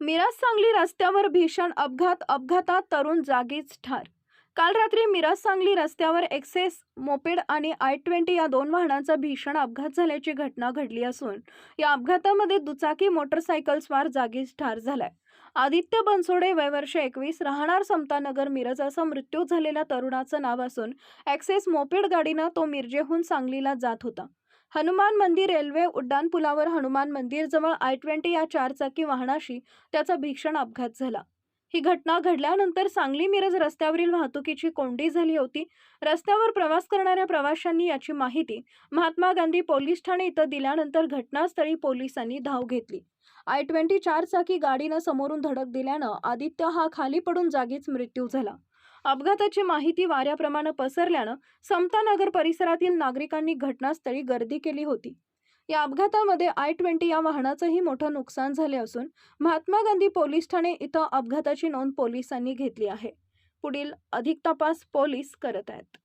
मिराज सांगली रस्त्यावर भीषण अपघात अपघातात तरुण जागीच ठार. काल रात्री मिराज सांगली रस्त्यावर एक्सेस मोपेड आणि आय ट्वेंटी या दोन वाहनांचा भीषण अपघात झाल्याची घटना घडली असून या अपघातामध्ये दुचाकी मोटरसायकल स्वार जागीच ठार झालाय. आदित्य बनसोडे वय वर्ष एकवीस राहणार समतानगर मिरज असा मृत्यू झालेल्या तरुणाचं नाव असून एक्सेस मोपेड गाडीनं तो मिरजेहून सांगलीला जात होता. हनुमान मंदिर रेल्वे उड्डाणपुलावर हनुमान मंदिर जवळ आय ट्वेंटी या चारचाकी वाहनाशी त्याचा भीषण अपघात झाला. ही घटना घडल्यानंतर सांगली मिरज रस्त्यावरील वाहतुकीची कोंडी झाली होती. रस्त्यावर प्रवास करणाऱ्या प्रवाशांनी याची माहिती महात्मा गांधी पोलीस ठाणे इथं दिल्यानंतर घटनास्थळी पोलिसांनी धाव घेतली. आय ट्वेंटी चारचाकी गाडीनं समोरून धडक दिल्यानं आदित्य हा खाली पडून जागीच मृत्यू झाला. अपघाताची माहिती वाऱ्याप्रमाणे पसरल्यानं समतानगर परिसरातील नागरिकांनी घटनास्थळी गर्दी केली होती. या अपघातामध्ये आय ट्वेंटी या वाहनाचंही मोठं नुकसान झाले असून महात्मा गांधी पोलीस ठाणे इथं अपघाताची नोंद पोलिसांनी घेतली आहे. पुढील अधिक तपास पोलीस करत आहेत.